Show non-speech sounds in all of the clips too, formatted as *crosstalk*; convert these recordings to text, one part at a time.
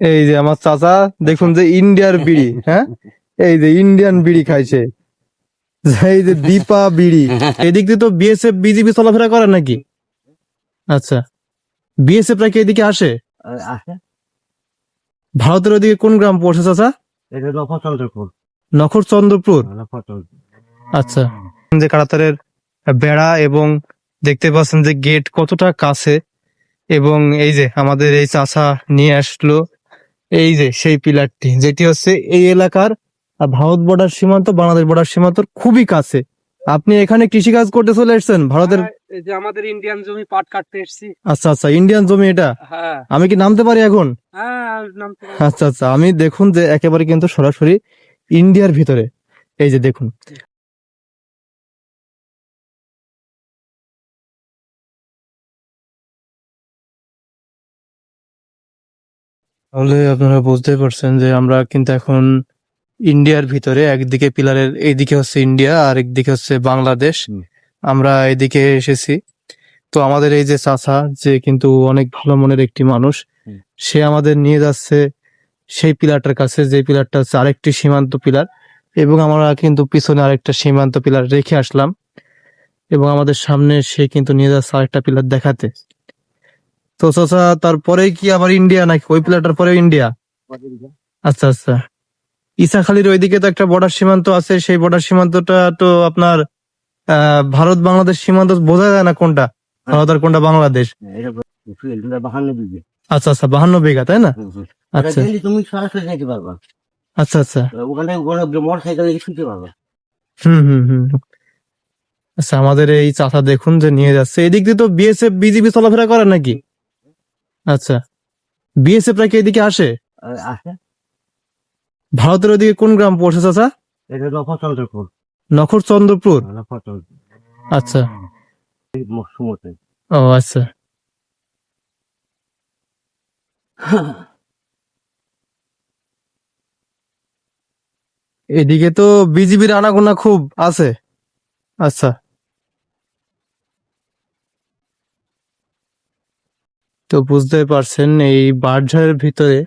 এই যে আমার চাচা দেখুন যে ইন্ডিয়ার বিড়ি হ্যাঁ? এই যে ইন্ডিয়ান বিড়ি খাইছে। এই যে দীপা বিড়ি। এদিক দিয়ে তো বিএসএফ বিজিবি চলাফেরা করে নাকি? আচ্ছা। বিএসএফ রা কি এদিকে আসে? ভারতের ওদিকে কোন গ্রাম পড়ছে চাচা? নখর চন্দ্রপুর আচ্ছা। যে কারাতারের বেড়া এবং দেখতে পাচ্ছেন যে গেট কতটা কাছে এবং এই যে আমাদের এই চাষা নিয়ে আসলো। এই যে সেই পিলারটি যেটি হচ্ছে এই এলাকার ভারত বর্ডার সীমান্ত বাংলাদেশ বর্ডার সীমান্তর খুবই কাছে। আপনি এখানে কৃষিকাজ করতে চলে এসেছেন? ভারতের হ্যাঁ, যে আমাদের ইন্ডিয়ান জমি পাট কাটতে এসেছি। আচ্ছা আচ্ছা ইন্ডিয়ান জমি এটা? হ্যাঁ। আমি কি নামতে পারি এখন? হ্যাঁ আচ্ছা আচ্ছা আমি দেখুন যে একেবারে কিন্তু সরাসরি ইন্ডিয়ার ভিতরে। এই যে দেখুন তাহলে আপনারা বুঝতে পারছেন যে আমরা কিন্তু এখন ইন্ডিয়ার ভিতরে একদিকে পিলারের এইদিকে হচ্ছে ইন্ডিয়া আর একদিকে হচ্ছে বাংলাদেশ। আমরা এদিকে এসেছি। তো আমাদের এই যে চাচা যে কিন্তু অনেক ভালো মনের একটি মানুষ সে আমাদের নিয়ে যাচ্ছে সেই পিলারটার কাছে যে পিলারটা হচ্ছে আরেকটি সীমান্ত পিলার এবং আমরা কিন্তু পিছনে আরেকটা সীমান্ত পিলার রেখে আসলাম এবং আমাদের সামনে সে কিন্তু নিয়ে যাচ্ছে আরেকটা পিলার দেখাতে। তো চাচা তারপরে কি আবার ইন্ডিয়া নাকি? ওই প্লেটার পরে ইন্ডিয়া আচ্ছা আচ্ছা। ইসাখালির ওইদিকে তো একটা বর্ডার সীমান্ত আছে সেই বর্ডার সীমান্তটা তো আপনার ভারত বাংলাদেশ সীমান্ত বোঝা যায় না কোনটা? ভারত আর কোনটা বাংলাদেশ? বিঘে। আচ্ছা আচ্ছা বাহান্ন বিঘা তাই না? আচ্ছা। তুমি সরাসরি যেতে পারবা। আচ্ছা আচ্ছা। ওখানে মোটর সাইকেল শুনতে পারবা। হুম হুম হুম। আচ্ছা আমাদের এই চাচা দেখুন যে নিয়ে যাচ্ছে। এদিক দিয়ে তো বিএসএফ বিজিবি চলাফেরা করে নাকি? আচ্ছা। বিএসএফ রা কি এদিকে আসে? আসে। ভারতের ওদিকে কোন গ্রাম পড়ছে চাচা? এটা নফচন্দ্রপুর নখর চন্দ্রপুর আচ্ছা। ও আচ্ছা। এদিকে তো বিজিবির আনাগোনা খুব আছে। আচ্ছা। তো বুঝতে পারছেন এই বারঝারের ভিতরে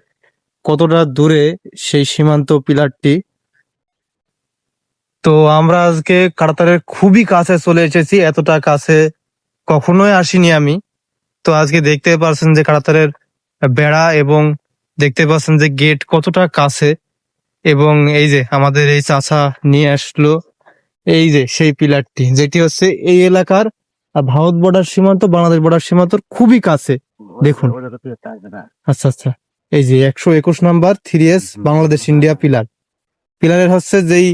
কতটা দূরে সেই সীমান্ত পিলারটি। তো আমরা আজকে কাটাতারের খুবই কাছে চলে এসেছি, এতটা কাছে কখনোই আসিনি আমি। তো আজকে দেখতে পাচ্ছেন যে কাটাতারের বেড়া এবং দেখতে পাচ্ছেন যে গেট কতটা কাছে এবং এই যে আমাদের এই চাচা নিয়ে আসলো এই যে সেই পিলারটি, যেটি হচ্ছে এই এলাকার ভারত বর্ডার সীমান্ত, বাংলাদেশ বর্ডার সীমান্তর খুবই কাছে। দেখুন। আচ্ছা আচ্ছা। এই যে একশো একুশ number three S Bangladesh India pillar. পিলারের হচ্ছে যেই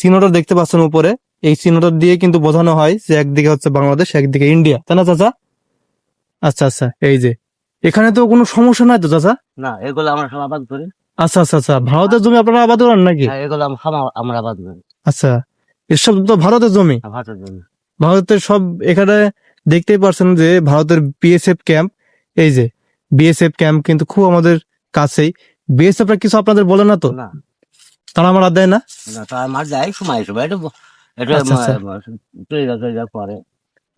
চিহ্নটা দেখতে পাচ্ছেন উপরে এই চিহ্নটা দিয়ে কিন্তু বোঝানো হয় যে একদিকে হচ্ছে বাংলাদেশ একদিকে ইন্ডিয়া। তাই না চাচা? আচ্ছা আচ্ছা এই যে। এখানে তো কোনো সমস্যা নাই তো চাচা? না এগুলো আমরা সব আবাদ করি। আচ্ছা আচ্ছা আচ্ছা। ভারতের জমি আপনারা আবাদ করেন নাকি? হ্যাঁ, এগুলো আমরা আবাদ করি। আচ্ছা। এসব তো ভারতের জমি? ভাতের জন্য ভারতের সব এখানে দেখতেই পারছেন যে ভারতের বিএসএফ ক্যাম্প এই যে বিএসএফ ক্যাম্প কিন্তু খুব আমাদের কাছেই। বিএসএফ রা কিছু আপনাদের বলে না তো? তারা আমার দেয় না? সময় সময় আচ্ছা, আচ্ছা।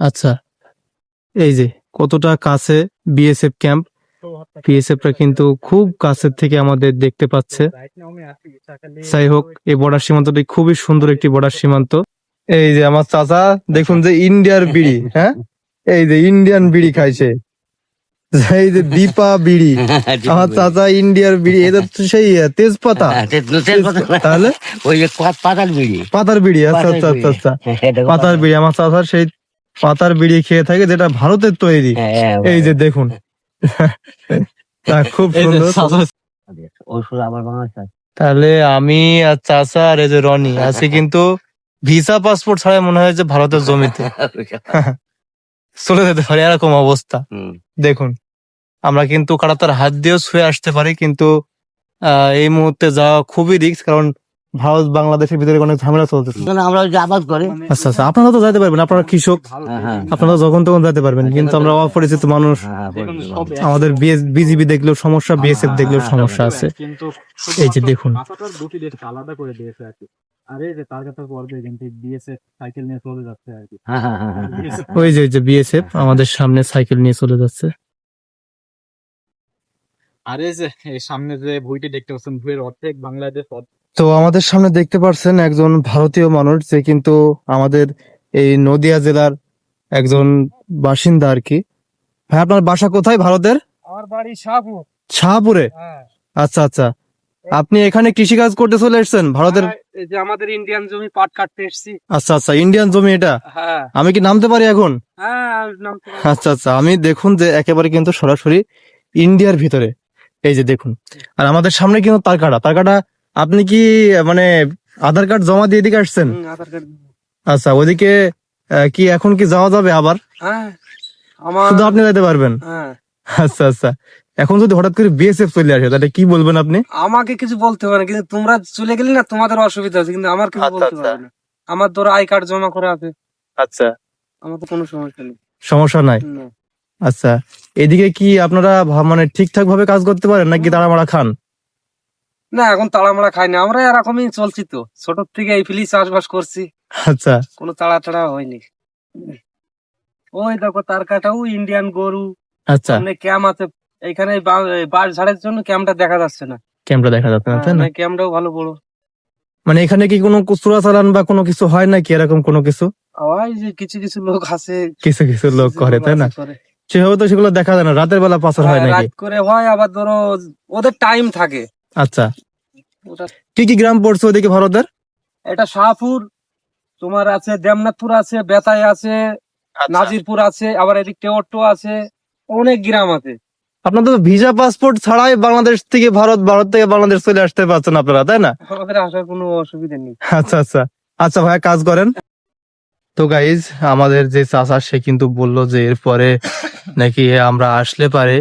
আচ্ছা। এই যে কতটা কাছে বিএসএফ ক্যাম্প বিএসএফ রা কিন্তু খুব কাছের থেকে আমাদের দেখতে পাচ্ছে। যাই হোক এই বর্ডার সীমান্তটি খুবই সুন্দর একটি বর্ডার সীমান্ত। এই যে আমার চাচা দেখুন যে ইন্ডিয়ার বিড়ি হ্যাঁ? এই যে ইন্ডিয়ান বিড়ি *laughs* খাইছে। এই যে দীপা বিড়ি। *laughs* আমার চাচা ইন্ডিয়ার বিড়ি এটা তো সেই তেজপাতা। হ্যাঁ, তাহলে? *laughs* ওই যে পাতার বিড়ি। পাতার বিড়ি আচ্ছা আচ্ছা আচ্ছা আচ্ছা পাতার বিড়ি আমার চাচা সেই পাতার বিড়ি খেয়ে থাকে যেটা ভারতের তৈরি। হ্যাঁ, এই যে দেখুন। তা খুব সুন্দর। ওষুধ তাহলে আমি আর চাচা আর এই যে রনি আছি কিন্তু ভিসা পাসপোর্ট ছাড়া মনে হয় যে ভারতের জমিতে। চলে যেতে পারে এরকম অবস্থা। দেখুন আমরা কিন্তু কারাতার হাত দিয়েও ছুঁয়ে আসতে পারি কিন্তু আহ, এই মুহূর্তে যাওয়া খুবই রিস্ক কারণ ভারত বাংলাদেশের ভিতরে অনেক ঝামেলা চলতেছে। আমরা আবাদ করি। আচ্ছা আচ্ছা আপনারা তো যাইতে পারবেন আপনারা কৃষক হ্যাঁ, হ্যাঁ। আপনারা যখন তখন যেতে পারবেন কিন্তু আমরা অপরিচিত মানুষ। হ্যাঁ, হ্যাঁ। আমাদের বিজিবি দেখলেও সমস্যা বিএসএফ দেখলেও সমস্যা আছে। এই যে দেখুন। আলাদা করে দিয়েছে আর যে তার কথা কিন্তু বিএসএফ সাইকেল নিয়ে চলে যাচ্ছে আর কি। হ্যাঁ, হ্যাঁ, হ্যাঁ, ওই যে যে বিএসএফ আমাদের সামনে সাইকেল নিয়ে চলে যাচ্ছে। আর যে এই সামনে যে ভুইটি দেখতে পাচ্ছেন ভুইয়ের অর্ধেক বাংলাদেশ তো আমাদের সামনে দেখতে পাচ্ছেন একজন ভারতীয় মানুষ যে কিন্তু আমাদের এই নদিয়া জেলার একজন বাসিন্দা আর কি। ভাই আপনার বাসা কোথায় ভারতের? আমার বাড়ি শাহপুর। শাহপুরে? হ্যাঁ। আচ্ছা আচ্ছা। আপনি এখানে কৃষিকাজ করতে চলে এসেছেন? ভারতের এই যে আমাদের ইন্ডিয়ান জমি পাট কাটতে এসেছি। আচ্ছা আচ্ছা ইন্ডিয়ান জমি এটা? হ্যাঁ। আমি কি নামতে পারি এখন? হ্যাঁ আচ্ছা আচ্ছা আমি দেখুন যে একেবারে কিন্তু সরাসরি ইন্ডিয়ার ভিতরে। এই যে দেখুন। আর আমাদের সামনে কিন্তু তার কাটা তার কাটা আপনি কি মানে আধার কার্ড জমা দিয়ে এদিকে আসছেন? হুম, আধার কার্ড আচ্ছা ওইদিকে আহ, কি এখন কি যাওয়া যাবে আবার? হ্যাঁ আমার শুধু আপনি যেতে পারবেন? হ্যাঁ। আচ্ছা আচ্ছা। এখন যদি হঠাৎ করে বিএসএফ চলে আসে তাহলে কি বলবেন আপনি? আমাকে কিছু বলতে হবে না কিন্তু তোমরা চলে গেলে না তোমাদের অসুবিধা আছে কিন্তু আমার কিছু আচ্ছা, বলতে আচ্ছা। হবে না। আমার ধরো আই কার্ড জমা করা আছে। আচ্ছা। আমার তো কোনো সমস্যা নেই। সমস্যা নাই? না। আচ্ছা এদিকে কি আপনারা ভা- মানে ঠিকঠাক ভাবে কাজ করতে পারেন নাকি তাড়ামাড়া খান? না এখন তাড়ামাড়া খাই না আমরা এরকমই চলছি তো। ছোট থেকে এই ফিলি চাষবাস করছি। আচ্ছা। কোনো তাড়া টাড়া হয়নি। ওই দেখো তার কাটাও ইন্ডিয়ান গরু। আচ্ছা। সামনে ক্যাম্প আছে এখানে বাস ঝাড়ের জন্য ক্যাম্পটা দেখা যাচ্ছে না। ক্যামেরা দেখা যাচ্ছে না তাই না? ক্যাম্পটাও ভালো বড়। মানে এখানে কি কোনো চূড়া চালান বা কোনো কিছু হয় নাকি? এরকম কোনো কিছু? ওই যে কিছু কিছু লোক আছে। কিছু কিছু লোক করে তাই না? সেভাবে তো সেগুলো দেখা যায় না। রাতের বেলা পাচার হয় হ্যাঁ, নাকি? রাত করে হয় আবার ধরো ওদের টাইম থাকে। আচ্ছা। কি কি গ্রাম পড়ছে ওদিকে ভারতের? এটা শাহপুর তোমার আছে দেমনাথপুর আছে বেতাই আছে আচ্ছা। নাজিরপুর আছে আবার এদিক টেওট্টো আছে। অনেক গ্রাম আছে। আপনাদের তো ভিসা পাসপোর্ট ছাড়াই বাংলাদেশ থেকে ভারত ভারত থেকে বাংলাদেশ চলে আসতে পারছেন আপনারা তাই না? আমাদের আসার কোনো অসুবিধা নেই। আচ্ছা আচ্ছা। আচ্ছা ভাই কাজ করেন। তো গাইজ আমাদের যে চাচা সে কিন্তু বলল যে এরপরে নাকি আমরা আসলে পারে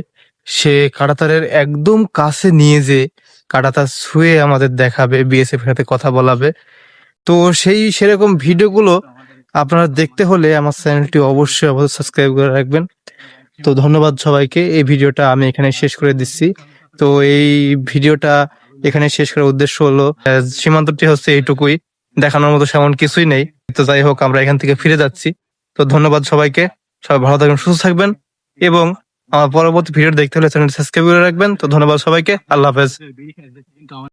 সে কাটাতারের একদম কাছে নিয়ে যে কাটাতার ছুঁয়ে আমাদের দেখাবে বিএসএফ সাথে কথা বলাবে। তো সেই সেরকম ভিডিওগুলো আপনারা দেখতে হলে আমার চ্যানেলটি অবশ্যই অবশ্যই সাবস্ক্রাইব করে রাখবেন। তো ধন্যবাদ সবাইকে। এই ভিডিওটা আমি এখানে শেষ করে দিচ্ছি। তো এই ভিডিওটা এখানে শেষ করার উদ্দেশ্য হলো সীমান্তটি হচ্ছে এইটুকুই। দেখানোর মতো সেমন কিছুই নেই। তো যাই হোক, আমরা এখান থেকে ফিরে যাচ্ছি। তো ধন্যবাদ সবাইকে। সবাই ভালো থাকবেন, সুস্থ থাকবেন এবং আমার পরবর্তী ভিডিও দেখতে হলে চ্যানেল সাবস্ক্রাইব করে রাখবেন। তো ধন্যবাদ সবাইকে। আল্লাহ হাফেজ।